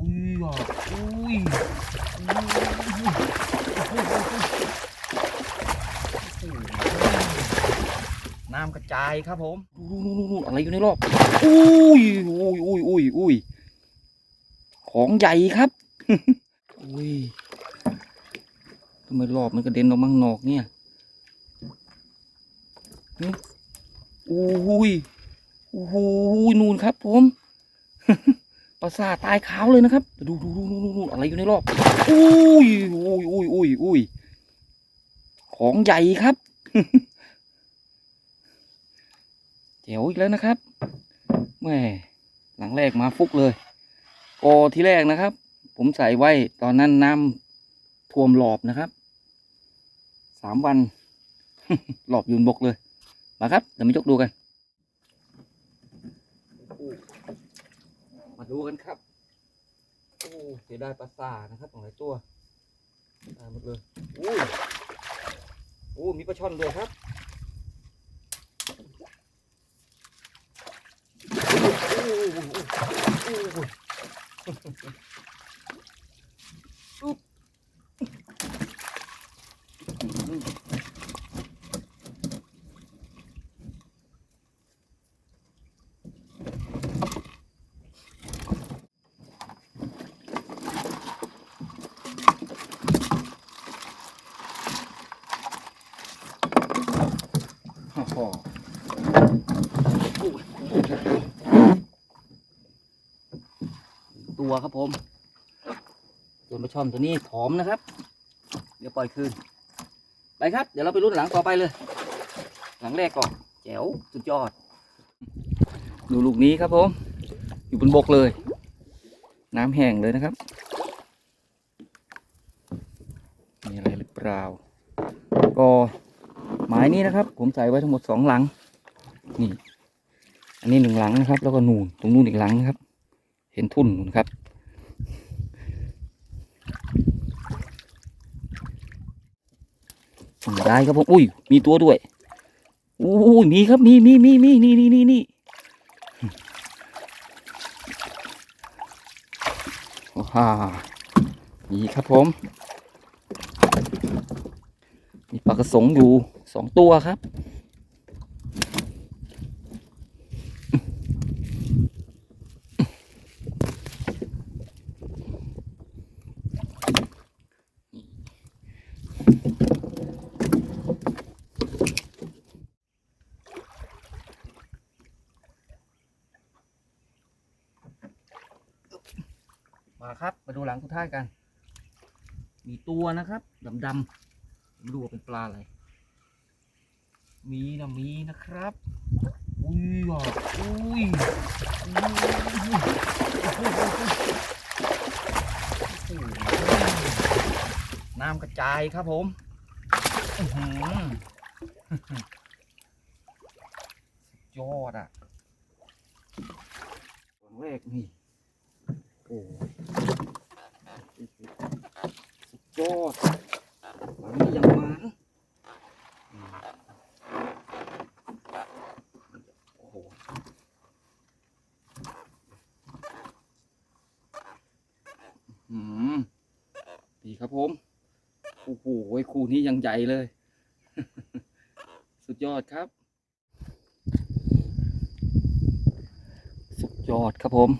อุ้ยอะอุ้ยน้ำกระจายครับผมดูๆๆๆอะไรอยู่ในรอบอุ้ยอุ้ยอุ้ยอุ้ยอุ้ยของใหญ่ครับอุ้ยทำไมรอบมันกระเด็นออกมาข้างนอกเนี่ยหึอุ้ยโอ้โหนู่นครับผม ปลาซาตายขาวเลยนะครับดูดูดูดูดูดูอะไรอยู่ในรอบอุ้ยอุ้ยอุ้ยอุ้ยอุ้ยของใหญ่ครับเจ๋วอีกแล้วนะครับแม่หลังแรกมาฟุกเลยกอที่แรกนะครับ ผมใส่ไว้ตอนนั้นน้ำท่วมหลอบนะครับสามวัน หลอบยืนบกเลย มาครับเดี๋ยวมายกดูกัน มา ดูกันครับ โอ้เสียดายปลาสานะครับของหลายตัวตายหมดเลยโอ้โอ้มีปลาช่อนด้วยครับอ้ โอ้โอ้โอ้โอ้อุ๊บโอ้โหตัวครับผมส่วนปลาช่อนตัวนี้ผอมนะครับ เดี๋ยวปล่อยคืน ไปครับ เดี๋ยวเราไปรุ่นหลังต่อไปเลย หลังแรกก่อนแจ๋วสุดยอด ดูลูกนี้ครับผม อยู่บนบกเลย น้ำแห้งเลยนะครับ มีอะไรหรือเปล่าก็ หมายนี้นะครับ ผมใส่ไว้ทั้งหมดสองหลัง นี่ อันนี้หนึ่งหลังนะครับ แล้วก็นูนตรงนู้นอีกหลังนะครับ เห็นทุ่นนูนครับ ได้ครับผม อุ้ย มีตัวด้วยอุ้ยมีครับ มีมีมีมีนี่นี่นี่นี่โอ้ฮ่ามีครับผม มีปลากระสงอยู่ สองตัวครับ มาครับ มาดูหลังสุดท้ายกัน มีตัวนะครับดำๆไม่รู้ว่าเป็นปลาอะไร มีนะมีนะครับ อุ้ยอะอุ้ยน้ำกระจายครับผมยอดอะส่วนแรกนี่ โอ้ยสุดยอดมันนี่ยังมันอืมโอ้โห อืมดีครับผมโอ้โหคู่นี้ยังใหญ่เลย สุดยอดครับ สุดยอดครับผม